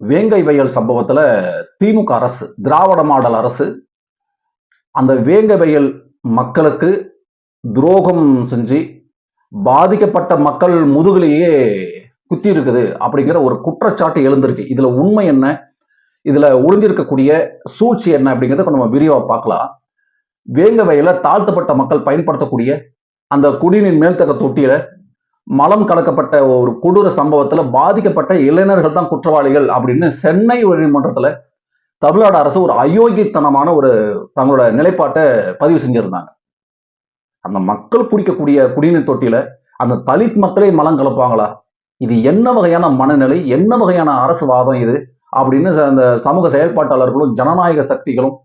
வேங்கை வயல் சம்பவத்துல திமுக அரசு திராவிட மாடல் அரசு அந்த வேங்கை வயல் மக்களுக்கு துரோகம் செஞ்சு பாதிக்கப்பட்ட மக்கள் முதுகுலேயே குத்தி இருக்குது அப்படிங்கிற ஒரு குற்றச்சாட்டு எழுந்திருக்கு. இதுல உண்மை என்ன? இதுல ஒளிஞ்சிருக்கக்கூடிய சூழ்ச்சி என்ன அப்படிங்கிறத நம்ம விரிவா பார்க்கலாம். வேங்க வயல தாழ்த்தப்பட்ட மக்கள் பயன்படுத்தக்கூடிய அந்த குடிநீர் மேல்தக்க தொட்டியில மலம் கலக்கப்பட்ட ஒரு கொடூர சம்பவத்துல பாதிக்கப்பட்ட இளைஞர்கள் தான் குற்றவாளிகள் அப்படின்னு சென்னை உயர்நீதிமன்றத்துல தமிழ்நாடு அரசு ஒரு அயோக்கியத்தனமான ஒரு தங்களோட நிலைப்பாட்டை பதிவு செஞ்சிருந்தாங்க. அந்த மக்கள் குடிக்கக்கூடிய குடிநீர் தொட்டியில அந்த தலித் மக்களே மலம் கலப்பாங்களா? இது என்ன வகையான மனநிலை? என்ன வகையான அரசு வாதம் இது? அப்படின்னு அந்த சமூக செயல்பாட்டாளர்களும் ஜனநாயக சக்திகளும்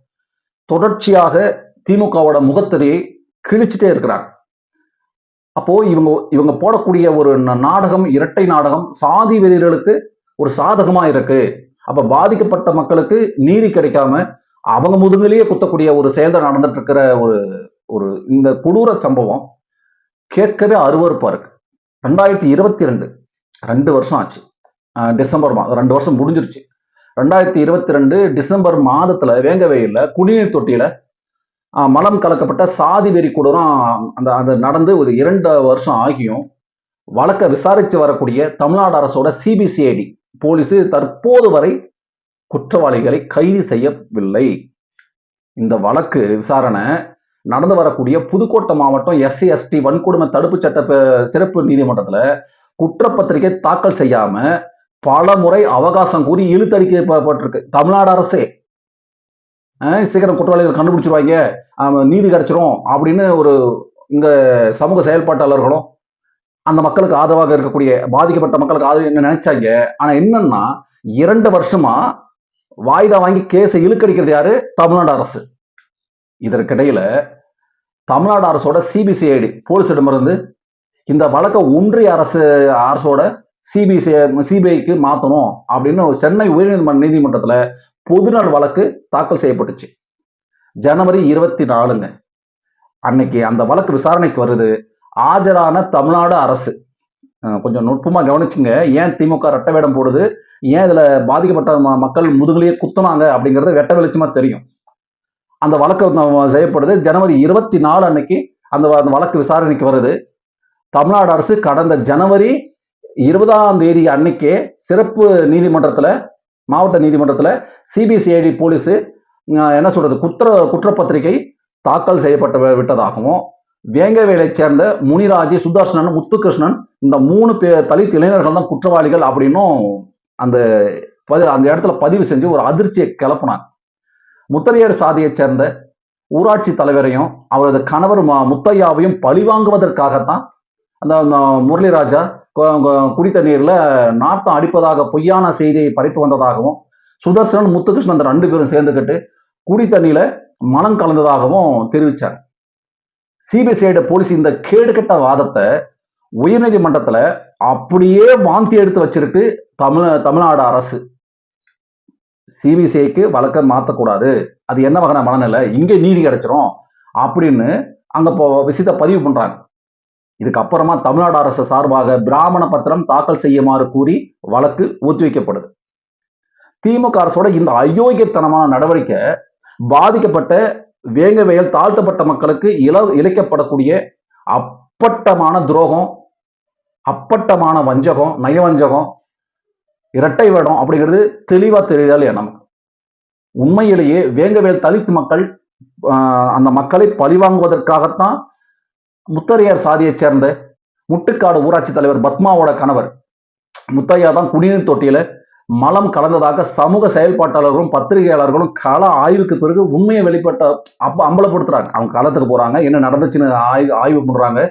தொடர்ச்சியாக திமுகவோட முகத்திரையை கிழிச்சிட்டே இருக்கிறாங்க. அப்போ இவங்க இவங்க போடக்கூடிய ஒரு நாடகம் இரட்டை நாடகம் சாதி வெறியர்களுக்கு ஒரு சாதகமா இருக்கு. அப்ப பாதிக்கப்பட்ட மக்களுக்கு நீதி கிடைக்காம அவங்க முதுகிலேயே குத்தக்கூடிய ஒரு செயல்தான் நடந்துட்டு இருக்கிற ஒரு ஒரு இந்த கொடூர சம்பவம் கேட்கவே அருவறுப்பா இருக்கு. ரெண்டாயிரத்தி இருபத்தி ரெண்டு ரெண்டு வருஷம் ஆச்சு. டிசம்பர் மாதம் ரெண்டு வருஷம் முடிஞ்சிருச்சு. ரெண்டாயிரத்தி இருபத்தி ரெண்டு டிசம்பர் மாதத்துல வேங்கவேயில குடிநீர் தொட்டியில மலம் கலக்கப்பட்ட சாதி வெறி கொடூரம் அந்த அது நடந்து ஒரு இரண்டு வருஷம் ஆகியும். வழக்கை விசாரித்து வரக்கூடிய தமிழ்நாடு அரசோட சிபிசிஐடி போலீஸ் தற்போது வரை குற்றவாளிகளை கைது செய்யவில்லை. இந்த வழக்கு விசாரணை நடந்து வரக்கூடிய புதுக்கோட்டை மாவட்டம் எஸ்சி எஸ்டி வன்கொடுமை தடுப்பு சட்ட சிறப்பு நீதிமன்றத்தில் குற்றப்பத்திரிகை தாக்கல் செய்யாம பல முறை அவகாசம் கூறி இழுத்தடிக்கப்பட்டிருக்கு. தமிழ்நாடு அரசே சீக்கிரம் குற்றவாளிகள் கண்டுபிடிச்சிருவாங்க. நீதி கிடைச்சிரும் அப்படின்னு ஒரு இங்க சமூக செயல்பாட்டாளர்களும் அந்த மக்களுக்கு ஆதரவாக இருக்கக்கூடிய பாதிக்கப்பட்ட மக்களுக்கு ஆதரவு என்ன நினைச்சாங்க? ஆனா என்னன்னா இரண்டு வருஷமா வாய்தா வாங்கி கேஸை இழுக்கடிக்கிறது யாரு? தமிழ்நாடு அரசு. இதற்கிடையில தமிழ்நாடு அரசோட சிபிசிஐடி போலீசிடமிருந்து இந்த வழக்கை ஒன்றிய அரசு அரசோட சிபிசிஐ சிபிஐக்கு மாத்தணும் அப்படின்னு சென்னை உயர்நீதிமன்ற நீதிமன்றத்துல பொதுநல வழக்கு தாக்கல் செய்யப்பட்டுச்சு. ஜனவரி இருபத்தி நாலுங்க அன்னைக்கு அந்த வழக்கு விசாரணைக்கு வருது. ஆஜரான தமிழ்நாடு அரசு. கொஞ்சம் நுட்பமா கவனிச்சுங்க. ஏன் திமுக ரெட்டை வேடம் போடுது? ஏன் இதுல பாதிக்கப்பட்ட ம- மக்கள் முதுகலையே குத்துனாங்க அப்படிங்கறது வெட்ட வெளிச்சமா தெரியும். அந்த வழக்கு செய்யப்படுது. ஜனவரி இருபத்தி நாலு அன்னைக்கு அந்த அந்த வழக்கு விசாரணைக்கு வருது. தமிழ்நாடு அரசு கடந்த ஜனவரி இருபதாம் தேதி அன்னைக்கே சிறப்பு நீதிமன்றத்துல மாவட்ட நீதிமன்றத்தில் சிபிசிஐடி போலீஸு என்ன சொல்றது குற்ற குற்றப்பத்திரிகை தாக்கல் செய்யப்பட்ட விட்டதாகவும் வேங்கவேலை சேர்ந்த முனிராஜி சுதர்சனன் முத்துகிருஷ்ணன் இந்த மூணு பே தலித் இளைஞர்கள் தான் குற்றவாளிகள் அப்படின்னும் அந்த பதி- அந்த இடத்துல பதிவு செஞ்சு ஒரு அதிர்ச்சியை கிளப்புனாங்க முத்தரையர் சாதியைச் சேர்ந்த ஊராட்சி தலைவரையும் அவரது கணவர் முத்தையாவையும் பழிவாங்குவதற்காகத்தான் அந்த அந்த முரளிராஜா கு- கு- நாத்தம் அடிப்பதாக பொய்யான செய்தியை படைத்து வந்ததாகவும் சுதர்சனன் முத்துகிருஷ்ணன் அந்த ரெண்டு பேரும் சேர்ந்துக்கிட்டு குடி தண்ணியில மனம் கலந்ததாகவும் தெரிவித்தார் சிபிசிஐட போலீஸ் இந்த கேடுகட்ட வாதத்தை உயர்நீதிமன்றத்துல அப்படியே வாந்தி எடுத்து வச்சிருக்கு தமிழ் தமிழ்நாடு அரசு. சிபிசிஐக்கு வழக்க மாற்றக்கூடாது அது என்ன வகையான மனநிலை? இங்கே நீதி கிடைச்சிரும் அப்படின்னு அங்கே இப்போ விஷயத்தை பதிவு பண்றாங்க. இதுக்கப்புறமா தமிழ்நாடு அரசு சார்பாக பிராமண பத்திரம் தாக்கல் செய்யுமாறு கூறி வழக்கு ஒத்திவைக்கப்படுது. திமுக அரசோட இந்த அயோக்கியத்தனமான நடவடிக்கை பாதிக்கப்பட்ட வேங்கவயல் தாழ்த்தப்பட்ட மக்களுக்கு இல இழைக்கப்படக்கூடிய அப்பட்டமான துரோகம் அப்பட்டமான வஞ்சகம் நயவஞ்சகம் இரட்டை வேடம் அப்படிங்கிறது தெளிவா தெரியுதா இல்லையா நமக்கு உண்மையிலேயே வேங்கவேல் தலித் மக்கள் அந்த மக்களை பழிவாங்குவதற்காகத்தான் முத்தரையர் சாதியைச் சேர்ந்த முட்டுக்காடு ஊராட்சி தலைவர் பத்மாவோட கணவர். முத்தையா தான் குடிநீர் தொட்டியில மலம் கலந்ததாக சமூக செயல்பாட்டாளர்களும் பத்திரிகையாளர்களும் கள ஆய்வுக்கு பிறகு உண்மையை வெளிப்பட்ட அப்ப அம்பலப்படுத்துறாங்க. அவங்க களத்துக்கு போறாங்க என்ன நடந்துச்சுன்னு ஆய்வு ஆய்வு பண்றாங்க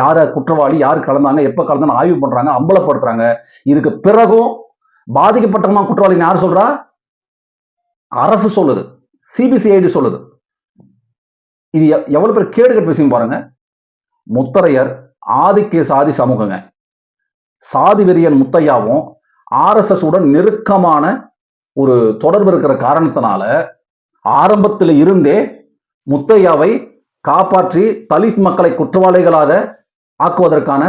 யார குற்றவாளி யார் கலந்தாங்க எப்ப கலந்தான்னு ஆய்வு பண்றாங்க அம்பலப்படுத்துறாங்க. இதுக்கு பிறகும் பாதிக்கப்பட்டவங்க குற்றவாளின்னு யார் சொல்றா? அரசு சொல்லுது சிபிசிஐடி சொல்லுது. இது எவ்வளவு பேர் கேடு கட்ட விஷயம் பாருங்க. முத்தரையர் ஆதிக்க சாதி சமூகங்க. சாதி வெறியன் முத்தையாவும் ஆர்எஸ்எஸ் உடன் நெருக்கமான ஒரு தொடர்பு இருக்கிற காரணத்தினால ஆரம்பத்தில் இருந்தே முத்தையாவை காப்பாற்றி தலித் மக்களை குற்றவாளிகளாக ஆக்குவதற்கான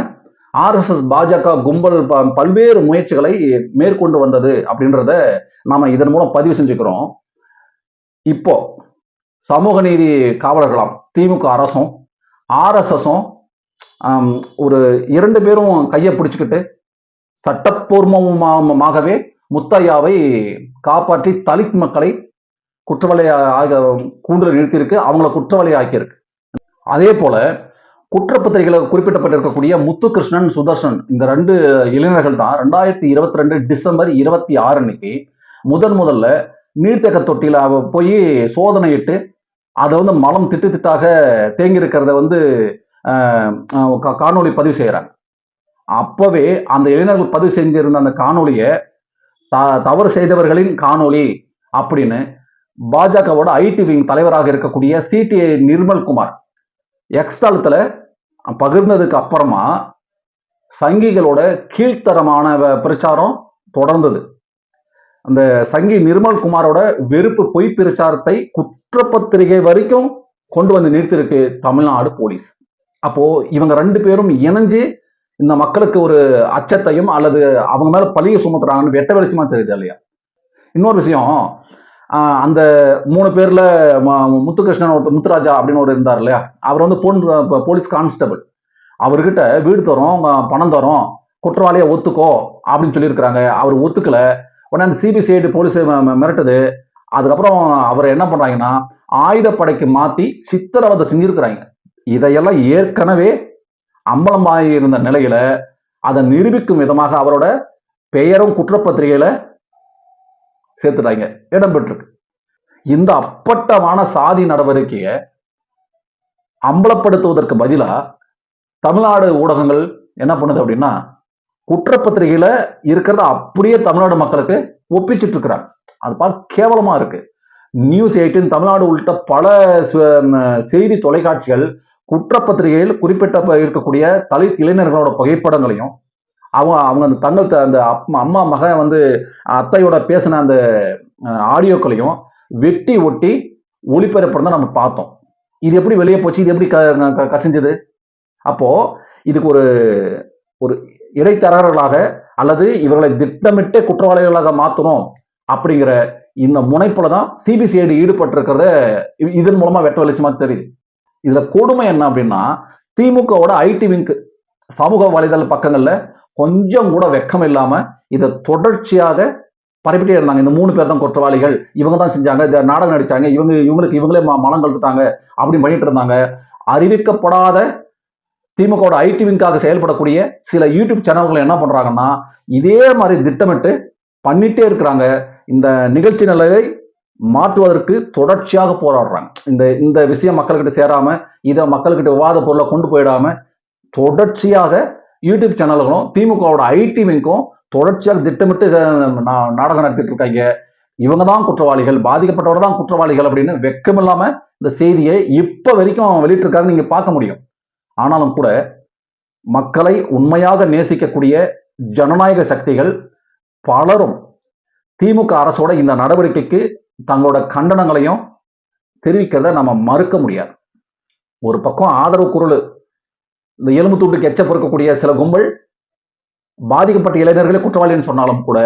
ஆர்எஸ்எஸ் பாஜக கும்பல் பல்வேறு முயற்சிகளை மேற்கொண்டு வந்தது அப்படின்றத நாம இதன் மூலம் பதிவு செஞ்சுக்கிறோம். இப்போ சமூக நீதி காவலர்களாம் திமுக அரசும் ஆர்எஸ்எஸும் ஒரு இரண்டு பேரும் கையை பிடிச்சிக்கிட்டு சட்டப்பூர்வமாகவே முத்தையாவை காப்பாற்றி தலித் மக்களை குற்றவாளியாக கூண்டு நிறுத்தியிருக்கு அவங்கள குற்றவாளி ஆக்கியிருக்கு. அதே போல குற்றப்பத்திரிகையில் குறிப்பிடப்பட்டிருக்கக்கூடிய முத்துகிருஷ்ணன் சுதர்ஷன் இந்த ரெண்டு இளைஞர்கள் தான் ரெண்டாயிரத்தி இருபத்தி ரெண்டு டிசம்பர் இருபத்தி ஆறு அன்னைக்கு முதன் முதல்ல நீர்த்தேக்க தொட்டியில அவ போய் சோதனையிட்டு அதை வந்து மலம் திட்டு திட்டாக தேங்கி இருக்கிறத வந்து காணொலி கா- பதிவு செய்கிறாங்க அப்பவே அந்த இளைஞர்கள் பதிவு செஞ்சிருந்த அந்த காணொலியை த- தவறு செய்தவர்களின் காணொளி அப்படின்னு பாஜகவோட ஐடி விங் தலைவராக இருக்கக்கூடிய சிடிஐ நிர்மல்குமார் எக்ஸ் தளத்துல பகிர்ந்ததுக்கு அப்புறமா சங்கிகளோட கீழ்த்தரமான வ- பிரச்சாரம் தொடர்ந்தது. அந்த சங்கி நிர்மல் குமாரோட வெறுப்பு பொய் பிரச்சாரத்தை குற்றப்பத்திரிகை வரைக்கும் கொண்டு வந்து நிறுத்திருக்கு தமிழ்நாடு போலீஸ். அப்போ இவங்க ரெண்டு பேரும் இணைஞ்சு இந்த மக்களுக்கு ஒரு அச்சத்தையும் அல்லது அவங்க மேல பழிய சுமத்துறாங்கன்னு வெட்ட வெளிச்சமா தெரியுது இல்லையா? இன்னொரு விஷயம் அந்த மூணு பேர்ல முத்துகிருஷ்ணன் ஒருத்தர் முத்துராஜா அப்படின்னு ஒரு இருந்தார் இல்லையா? அவர் வந்து போன் போலீஸ் கான்ஸ்டபிள். அவர்கிட்ட வீடு தரோம் பணம் தரோம் குற்றவாளியை ஒத்துக்கோ அப்படின்னு சொல்லியிருக்கிறாங்க. அவர் ஒத்துக்கல. உடனே அந்த சிபிசிஐடி போலீஸ் மிரட்டுது. அதுக்கப்புறம் அவர் என்ன பண்றாங்கன்னா ஆயுதப்படைக்கு மாற்றி சித்திரவதை செஞ்சிருக்கிறாங்க. இதையெல்லாம் ஏற்கனவே அம்பலமாகி இருந்த நிலையில அதை நிரூபிக்கும் விதமாக அவரோட பெயரும் குற்றப்பத்திரிகையில சேர்த்துட்டாங்க. இடம்பெற்றிருக்கு இந்த அப்பட்டமான சாதி நடவடிக்கையை அம்பலப்படுத்துவதற்கு பதிலாக தமிழ்நாடு ஊடகங்கள் என்ன பண்ணுது அப்படின்னா குற்றப்பத்திரிகையில இருக்கிறத அப்படியே தமிழ்நாடு மக்களுக்கு ஒப்பிச்சிட்டு இருக்கிறாங்க அது பார்க்க கேவலமா இருக்கு. நியூஸ் எயிட்டின் தமிழ்நாடு உள்ளிட்ட பல செய்தி தொலைக்காட்சிகள் குற்றப்பத்திரிகையில் குறிப்பிட்ட இருக்கக்கூடிய தலித் இளைஞர்களோட புகைப்படங்களையும் அவங்க அவங்க அந்த தங்கள் அந்த அம்மா அம்மா மகன் வந்து அத்தையோட பேசின அந்த ஆடியோக்களையும் வெட்டி ஒட்டி ஒளிபரப்புறத நம்ம பார்த்தோம். இது எப்படி வெளியே போச்சு? இது எப்படி க- க- கசிஞ்சது? அப்போ இதுக்கு ஒரு ஒரு இடைத்தரகர்களாக அல்லது இவர்களை திட்டமிட்டு குற்றவாளிகளாக மாற்றணும் அப்படிங்கிற இந்த முனைப்புல தான் சிபிசிஐடி ஈடுபட்டிருக்கிறத இதன் மூலமா வெட்ட வெளிச்சமா தெரியுது. இதுல கொடுமை என்ன அப்படின்னா திமுகவோட ஐடி விங்க் சமூக வலைதள பக்கங்கள்ல கொஞ்சம் கூட வெக்கம் இல்லாம இதை தொடர்ச்சியாக பரப்பிட்டே இருந்தாங்க. இந்த மூணு பேர் தான் குற்றவாளிகள். இவங்க தான் செஞ்சாங்க. இந்த நாடகம் நடிச்சாங்க. இவங்க இவங்களுக்கு இவங்களே மலம் கழுத்துட்டாங்க அப்படின்னு பண்ணிட்டு இருந்தாங்க. அறிவிக்கப்படாத திமுகவோட ஐடி விங்காக செயல்படக்கூடிய சில யூடியூப் சேனல்கள் என்ன பண்றாங்கன்னா இதே மாதிரி திட்டமிட்டு பண்ணிட்டே இருக்கிறாங்க. இந்த நிகழ்ச்சி நிலையை மாற்றுவதற்கு தொடர்ச்சியாக போராடுறாங்க. இந்த இந்த விஷயம் மக்கள்கிட்ட சேராம இதை மக்கள்கிட்ட விவாத பொருளை கொண்டு போயிடாம தொடர்ச்சியாக யூடியூப் சேனல்களும் திமுகவோட ஐடி விங்கும் தொடர்ச்சியாக திட்டமிட்டு நாடகம் நடத்திட்டு இருக்காங்க. இவங்க தான் குற்றவாளிகள் பாதிக்கப்பட்டவர் தான் குற்றவாளிகள் அப்படின்னு வெக்கமில்லாம இந்த செய்தியை இப்ப வரைக்கும் வெளியிட்டிருக்காங்க நீங்க பார்க்க முடியும். ஆனாலும் கூட மக்களை உண்மையாக நேசிக்கக்கூடிய ஜனநாயக சக்திகள் பலரும் திமுக அரசோட இந்த நடவடிக்கைக்கு தங்களோட கண்டனங்களையும் தெரிவிக்கிறத நம்ம மறுக்க முடியாது. ஒரு பக்கம் ஆதரவு குரல் இந்த எலும்பு துண்டுக்கு எச்ச பொறுக்கக்கூடிய சில கும்பல் பாதிக்கப்பட்ட இளைஞர்களே குற்றவாளின்னு சொன்னாலும் கூட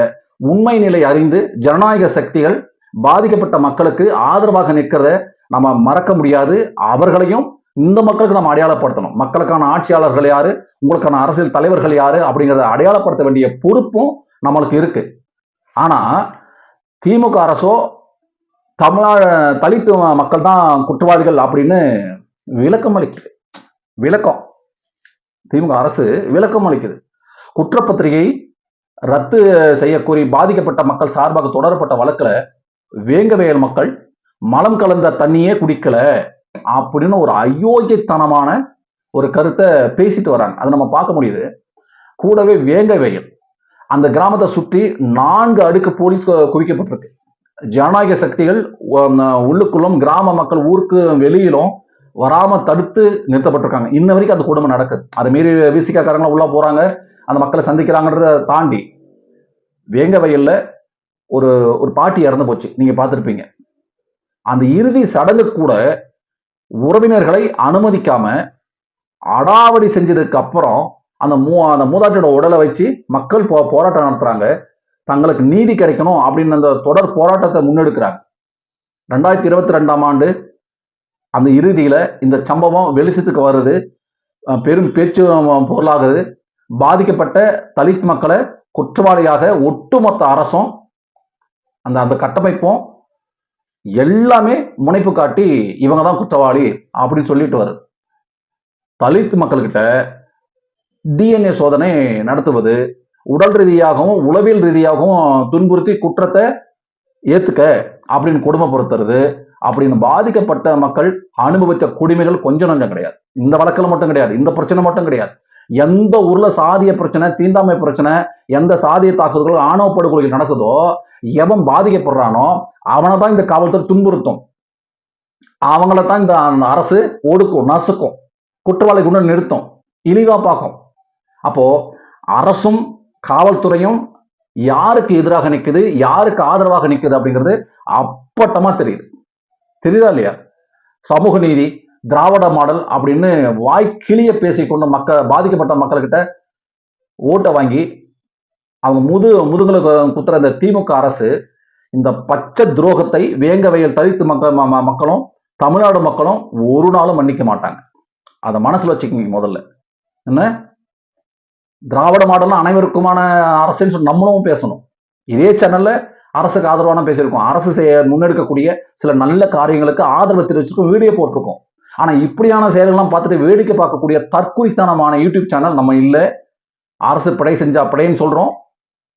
உண்மை நிலை அறிந்து ஜனநாயக சக்திகள் பாதிக்கப்பட்ட மக்களுக்கு ஆதரவாக நிற்கிறத நம்ம மறக்க முடியாது. அவர்களையும் இந்த மக்களுக்கு நம்ம அடையாளப்படுத்தணும். மக்களுக்கான ஆட்சியாளர்கள் யாரு? உங்களுக்கான அரசியல் தலைவர்கள் யாரு? அப்படிங்கிறத அடையாளப்படுத்த வேண்டிய பொறுப்பும் நம்மளுக்கு இருக்கு. ஆனா திமுக அரசோ தமிழ தலித்து மக்கள் தான் குற்றவாளிகள் அப்படின்னு விளக்கம் அளிக்குது விளக்கம். திமுக அரசு விளக்கம் அளிக்குது. குற்றப்பத்திரிகை ரத்து செய்யக்கூறி பாதிக்கப்பட்ட மக்கள் சார்பாக தொடரப்பட்ட வழக்குல வேங்கவேல் மக்கள் மலம் கலந்த தண்ணியே குடிக்கல. அப்படின்னு ஒரு அயோக்கியத்தனமான ஒரு கருத்தை பேசிட்டு வராங்க. அதை நம்ம பார்க்க முடியுது. கூடவே வேங்க வெயில். அந்த கிராமத்தை சுற்றி நான்கு அடுக்கு போலீஸ் குவிக்கப்பட்டிருக்கு. ஜனநாயக சக்திகள் உள்ளுக்குள்ளும் கிராம மக்கள் ஊருக்கு வெளியிலும் வராம தடுத்து நிறுத்தப்பட்டிருக்காங்க. இன்ன வரைக்கும் அந்த குடும்பம் நடக்குது. அதை மீறி விசிகாக்காரங்களும் உள்ள போறாங்க. அந்த மக்களை சந்திக்கிறாங்கன்றத தாண்டி வேங்க வயல்ல ஒரு ஒரு பாட்டி இறந்து போச்சு. நீங்க பார்த்திருப்பீங்க. அந்த இறுதி சடங்கு கூட உறவினர்களை அனுமதிக்காம அடாவடி செஞ்சதுக்கு அப்புறம் அந்த மூ அந்த மூதாட்டியோட உடலை வச்சு மக்கள் போ போராட்டம் நடத்துறாங்க. தங்களுக்கு நீதி கிடைக்கணும் அப்படின்னு அந்த தொடர் போராட்டத்தை முன்னெடுக்கிறாங்க. ரெண்டாயிரத்தி இருபத்தி ரெண்டாம் ஆண்டு அந்த இறுதியில இந்த சம்பவம் வெளிச்சத்துக்கு வருது. பெரும் பேச்சு பொருளாகுது. பாதிக்கப்பட்ட தலித் மக்களை குற்றவாளியாக ஒட்டுமொத்த அரசும் அந்த அந்த கட்டமைப்பும் எல்லாமே முனைப்பு காட்டி இவங்க தான் குற்றவாளி அப்படின்னு சொல்லிட்டு வருது தலித் மக்கள்கிட்ட டிஎன்ஏ சோதனை நடத்துவது உடல் ரீதியாகவும் உளவியல் ரீதியாகவும் துன்புறுத்தி குற்றத்தை ஏத்துக்க அப்படின்னு கொடுமைப்படுத்துறது அப்படின்னு பாதிக்கப்பட்ட மக்கள் அனுபவித்த குடிமைகள் கொஞ்சம் நஞ்சம் கிடையாது. இந்த வழக்கில் மட்டும் கிடையாது இந்த பிரச்சனை மட்டும் கிடையாது. எந்த ஊர்ல சாதிய பிரச்சனை தீண்டாமை பிரச்சனை எந்த சாதிய தாக்குதல்கள் ஆணவ படுகொலைகள் நடக்குதோ எவன் பாதிக்கப்படுறானோ அவனை தான் இந்த காவல்துறை துன்புறுத்தும். அவங்கள தான் இந்த அந்த அரசு ஒடுக்கும் நசுக்கும் குற்றவாளி கொண்டு நிறுத்தும் இழிவா பார்க்கும். அப்போ அரசும் காவல்துறையும் யாருக்கு எதிராக நிற்குது யாருக்கு ஆதரவாக நிக்குது அப்படிங்கிறது அப்பட்டமா தெரியுது. தெரியுதா இல்லையா? சமூக நீதி திராவிட மாடல் அப்படின்னு வாய் கிளிய பேசிக்கொண்ட மக்கள் பாதிக்கப்பட்ட மக்கள்கிட்ட ஓட்டை வாங்கி அவங்க முது முதுங்களுக்கு குத்துற இந்த திமுக அரசு இந்த பச்சை துரோகத்தை வேங்க வயல் தலித்து மக்கள் மக்களும் தமிழ்நாடு மக்களும் ஒரு நாளும் மன்னிக்க மாட்டாங்க. அதை மனசில் வச்சுக்கோங்க முதல்ல. என்ன? திராவிட மாடல் அனைவருக்குமான அரசுன்னு சொல்லி நம்மளும் பேசணும். இதே சேனல்ல அரசுக்கு ஆதரவான பேசியிருக்கோம். அரசு செய்ய முன்னெடுக்கக்கூடிய சில நல்ல காரியங்களுக்கு ஆதரவு தெரிவிச்சிருக்கோம். வீடியோ போட்டிருக்கோம். ஆனா இப்படியான செயல்கள்லாம் பார்த்துட்டு வேடிக்கை பார்க்கக்கூடிய தற்குறித்தனமான யூடியூப் சேனல் நம்ம இல்லை. அரசு பிழை செஞ்சா பிழைன்னு சொல்றோம்.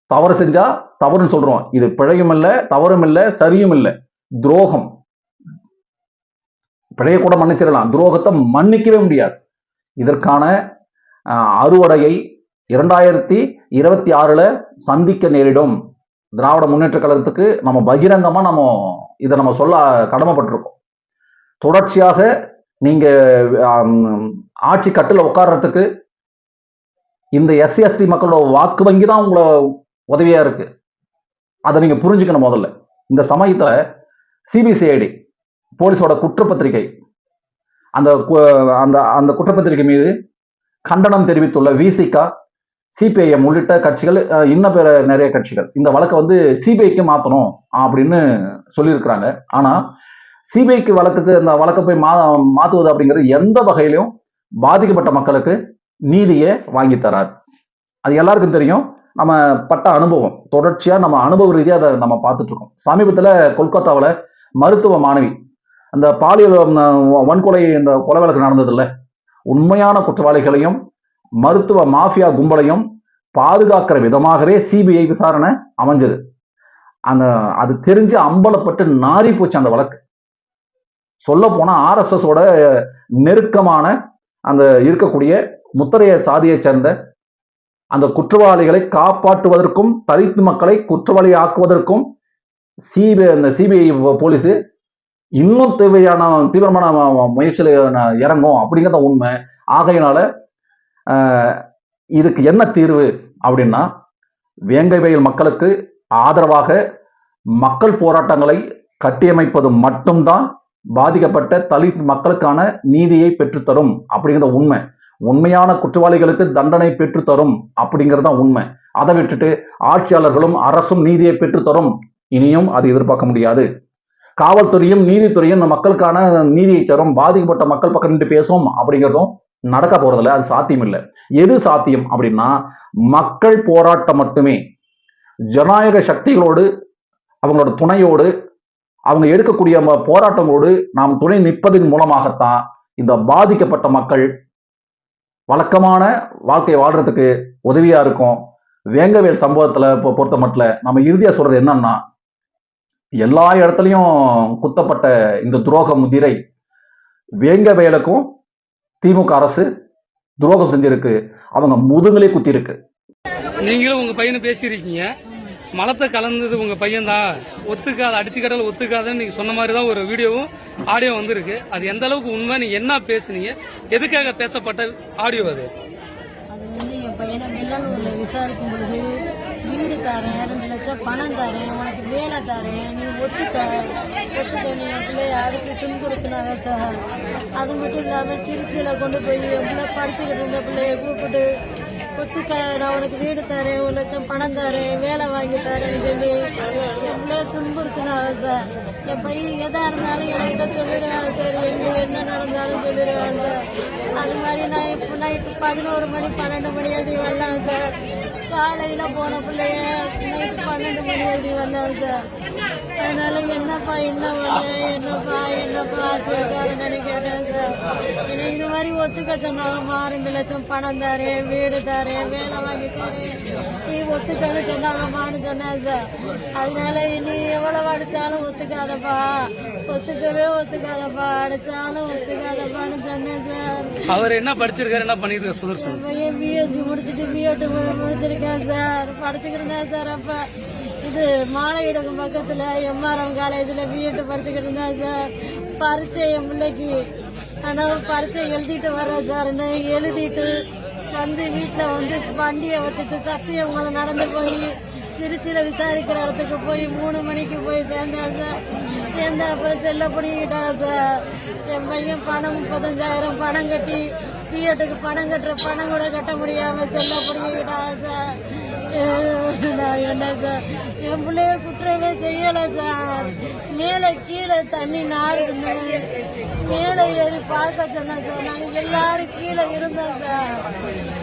தவறு செஞ்சா தவறுன்னு சொல்றோம். இது பிழையும் இல்லை தவறும் இல்லை சரியும் இல்லை. துரோகம். பிழைய கூட மன்னிச்சிடலாம். துரோகத்தை மன்னிக்கவே முடியாது. இதற்கான ஆஹ், அறுவடையை இரண்டாயிரத்தி இருபத்தி ஆறுல சந்திக்க நேரிடும். திராவிட முன்னேற்ற கழகத்துக்கு நம்ம பகிரங்கமா நம்ம இதை நம்ம சொல்ல கடமைப்பட்டிருக்கோம். தொடர்ச்சியாக நீங்க ஆட்சி கட்டில் உட்கார்றதுக்கு இந்த எஸ்சி எஸ்டி மக்களோட வாக்கு வங்கி தான் உங்களை உதவியா இருக்கு. அதை நீங்க புரிஞ்சுக்கணும் முதல்ல. இந்த சமயத்துல சிபிசிஐடி போலீஸோட குற்றப்பத்திரிகை அந்த கு- அந்த அந்த குற்றப்பத்திரிகை மீது கண்டனம் தெரிவித்துள்ள விசிகா சிபிஐஎம் உள்ளிட்ட கட்சிகள் இன்னும் பிற நிறைய கட்சிகள் இந்த வழக்கை வந்து சிபிஐக்கு மாற்றணும் அப்படின்னு சொல்லியிருக்கிறாங்க. ஆனால் சிபிஐக்கு வழக்குக்கு இந்த வழக்கை போய் மா மாற்றுவது அப்படிங்கிறது எந்த வகையிலும் பாதிக்கப்பட்ட மக்களுக்கு நீதியை வாங்கி தராது. அது எல்லாருக்கும் தெரியும். நம்ம பட்ட அனுபவம் தொடர்ச்சியா நம்ம அனுபவ ரீதியாக அதை நம்ம பார்த்துட்டு இருக்கோம் சமீபத்துல கொல்கத்தாவில் மருத்துவ மாணவி அந்த பாலியல் வன்கொலை இந்த கொலை வழக்கு நடந்ததில்ல. உண்மையான குற்றவாளிகளையும் மருத்துவ மாஃபியா கும்பலையும் பாதுகாக்கிற விதமாகவே சிபிஐ விசாரணை அமைஞ்சது. அந்த அது தெரிஞ்சு அம்பலப்பட்டு நாரி போச்சு அந்த வழக்கு. சொல்ல போனா ஆர்எஸ்எஸ் ஓட நெருக்கமான அந்த இருக்கக்கூடிய முத்தரைய சாதியை சேர்ந்த அந்த குற்றவாளிகளை காப்பாற்றுவதற்கும் தலித் மக்களை குற்றவாளி ஆக்குவதற்கும் சிபிஐ அந்த சிபிஐ போலீஸ் இன்னும் தேவையான தீவிரமான முயற்சியில் இறங்கும் அப்படிங்கிறத உண்மை. ஆகையினால இதுக்கு என்ன தீர்வு அப்படின்னா வேங்கை வயல் மக்களுக்கு ஆதரவாக மக்கள் போராட்டங்களை கட்டியமைப்பது மட்டும்தான் பாதிக்கப்பட்ட தலித் மக்களுக்கான நீதியை பெற்றுத்தரும் அப்படிங்கிற உண்மை. உண்மையான குற்றவாளிகளுக்கு தண்டனை பெற்றுத்தரும் அப்படிங்கிறது தான் உண்மை. அதை விட்டுட்டு ஆட்சியாளர்களும் அரசும் நீதியை பெற்றுத்தரும். இனியும் அது எதிர்பார்க்க முடியாது. காவல்துறையும் நீதித்துறையும் இந்த மக்களுக்கான நீதியை தரும். பாதிக்கப்பட்ட மக்கள் பக்கம் நின்று பேசும் அப்படிங்கிறதும் நடக்க போறதில்ல. அது சாத்தியம் இல்லை எது சாத்தியம் அப்படின்னா மக்கள் போராட்டம் மட்டுமே. ஜனநாயக சக்திகளோடு அவங்களோட துணையோடு அவங்க எடுக்கக்கூடிய போராட்டங்களோடு நாம் துணை நிற்பதன் மூலமாகத்தான் இந்த பாதிக்கப்பட்ட மக்கள் வழக்கமான வாழ்க்கை வாழ்றதுக்கு உதவியா இருக்கும். வேங்கவேல் சம்பவத்துல பொறுத்த மட்டும் நம்ம இறுதியா சொல்றது என்னன்னா எல்லா இடத்துலையும் குத்தப்பட்ட இந்த துரோக முதிரை வேங்கவேலுக்கும் திமுக அரசு துரோகம் செஞ்சிருக்கு. அவங்க முதுகலே குத்திருக்கு நீங்களும் உங்க பையனை பேசியிருக்கீங்க. மலத்தை கலந்தது உங்கள் பையன்தான் ஒத்துக்காது ஒத்துக்காத அடிச்சுக்கடல் ஒத்துக்காதுன்னு நீங்கள் சொன்ன மாதிரி தான் ஒரு வீடியோவும் ஆடியோ வந்திருக்கு. அது எந்த அளவுக்கு உண்மை நீங்கள் என்ன பேசுனீங்க எதுக்காக பேசப்பட்ட ஆடியோ அது? அது வந்து என் பையனை வெள்ளலூர்ல விசாரிக்கும் பொழுது வீடு தரேன் ரெண்டு லட்சம் பணம் தரேன் உனக்கு வேலை தரேன் நீ ஒத்துக்க ஒத்துக்க நீ என் பிள்ளைய அடுத்து துன்புறுத்தினாங்க சார் அது மட்டும் இல்லாமல் திருச்சியில் கொண்டு போய் என் பிள்ளை படிச்சுக்கிட்டு இருந்த பிள்ளையை கூப்பிட்டு ஒத்துக்க நான் உனக்கு வீடு தரேன் ஒரு லட்சம் பணம் தரேன் வேலை வாங்கி தரேன்னு சொல்லி எவ்வளோ துன்புறுத்தினாங்க சார் என் பையன் எதா இருந்தாலும் என்கிட்ட சொல்லிடுவாங்க சார் எங்க என்ன நடந்தாலும் சொல்லிடுவாங்க சார். அது மாதிரி நான் இப்போ நைட்டு பதினோரு மணி பன்னெண்டு மணி எழுதி வந்தாங்க சார். காலையில் போன பிள்ளைய நைட்டு பன்னெண்டு மணி எழுதி வந்தாங்க சார். அதனால என்னப்பா என்ன என்னப்பா என்னப்பா கேட்காருன்னு கேட்டேன் சார் என்னை இது மாதிரி ஒத்துக்க சொன்னாங்கம்மா ரெண்டு லட்சம் பணம் தரேன் வீடு தரேன் வேலை வாங்கி தரேன் நீ ஒத்துக்கன்னு சொன்னாங்கம்மான்னு சொன்னேன் சார் அதனால இனி எவ்வளவு அடிச்சாலும் ஒத்துக்காதப்பா. ஒத்துக்கவே ஒத்துக்காதப்பா. அடிச்சாலும் ஒத்துக்காதப்பான்னு சொன்னேன் சார் அவர் என்ன படிச்சிருக்காரு என்ன பண்ணிருக்காரு சுதர்சன்? பையன் பிஎஸ்சி முடிச்சுட்டு பிஎட் முடிச்சிருக்கேன் சார். படிச்சுக்கிட்டு சார் அப்ப. இது மாலையிடகம் பக்கத்துல எம்ஆர்எம் காலேஜில் பிஎட் படிச்சுக்கிட்டு இருந்தேன் சார். பரீட்சை என் பிள்ளைக்கு ஆனால் பரீட்சை எழுதிட்டு வரேன் சார். நான் எழுதிட்டு வந்து வீட்டில் வந்து வண்டியை வச்சுட்டு சத்தியமங்கலை நடந்து போய் திருச்சியில் விசாரிக்கிற இடத்துக்கு போய் மூணு மணிக்கு போய் சேர்ந்தேன் சார். சேர்ந்தா போய் செல்ல பிடிக்கிட்டான் சார். என் பையன் பணம் முப்பத்தஞ்சாயிரம் பணம் கட்டி பிஎட்டுக்கு பணம் கட்டுற பணம் கூட கட்ட முடியாம செல்ல பிடிக்கிட்டான் சார். நான் என்ன சார் என் பிள்ளைய குற்றமே செய்யலை சார் மேலே கீழே தண்ணி நாருக்குன்னு மேலே ஏறி பார்க்க சொன்னேன் சார் நாங்கள் எல்லாரும் கீழே இருந்தோம் சார்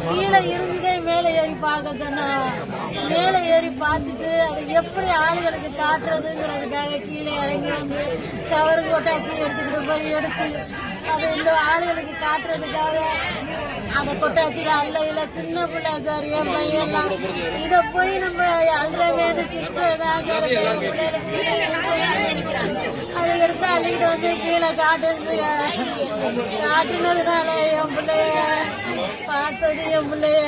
கீழே இருந்ததே மேலே ஏறி பார்க்க சொன்னோம் மேலே ஏறி பார்த்துட்டு அதை எப்படி ஆளுகளுக்கு காட்டுறதுங்கிறதுக்காக கீழே இறங்கி வந்து கவர் கொட்டாச்சி எடுத்துக்கிட்டு போய் எடுத்து அதை இந்த ஆளுகளுக்கு காட்டுறதுக்காக அதை கொட்டாச்சியில் அல்லையில சின்ன பிள்ளை சார் என் பையன்லாம். இதை போய் நம்ம அல்ற பிள்ளைகளுக்கு அதை எடுத்து அள்ளிக்கிட்டு வந்து கீழே காட்டுறது காட்டுனதுனால என் பிள்ளைய பார்த்தது என் பிள்ளைய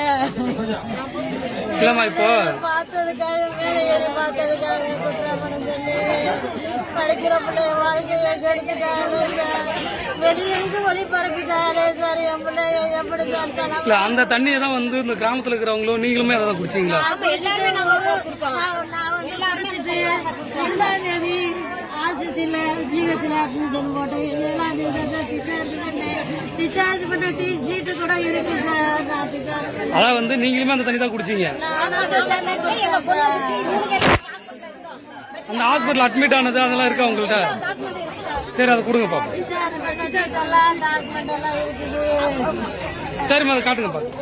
பார்த்ததுக்காக மேலே ஏறி பார்த்ததுக்காக சொல்லி படிக்கிற பிள்ளைய வாழ்க்கையை கெடுத்துட்டாங்க வெளியிருந்து ஒளி பரப்பிட்டாலே சார் என் பிள்ளைய எப்படி சார் அந்த தண்ணியை தான் வந்து இந்த கிராமத்துல இருக்கிறவங்களும் நீங்களுமே அதை தான் குடிச்சீங்களா? நான் நான் வந்து குடிச்சிட்டு ரெண்டாம் தேதி ஆஸ்பத்திரியில ஜிஹெச்ல அட்மிஷன் போட்டேன். ஏழாம் தேதி டிஸ்சார்ஜ் பண்ணேன். டிஸ்சார்ஜ் பண்ண டீ சீட்டு கூட இருக்கு சார். அதான் வந்து நீங்களுமே அந்த தண்ணி தான் குடிச்சீங்க. அந்த ஹாஸ்பிட்டல் அட்மிட் ஆனது அதெல்லாம் இருக்கா உங்கள்கிட்ட சரி அதை கொடுங்க பாப்போம். சரிம்மா அதை காட்டுங்க பாப்போம்.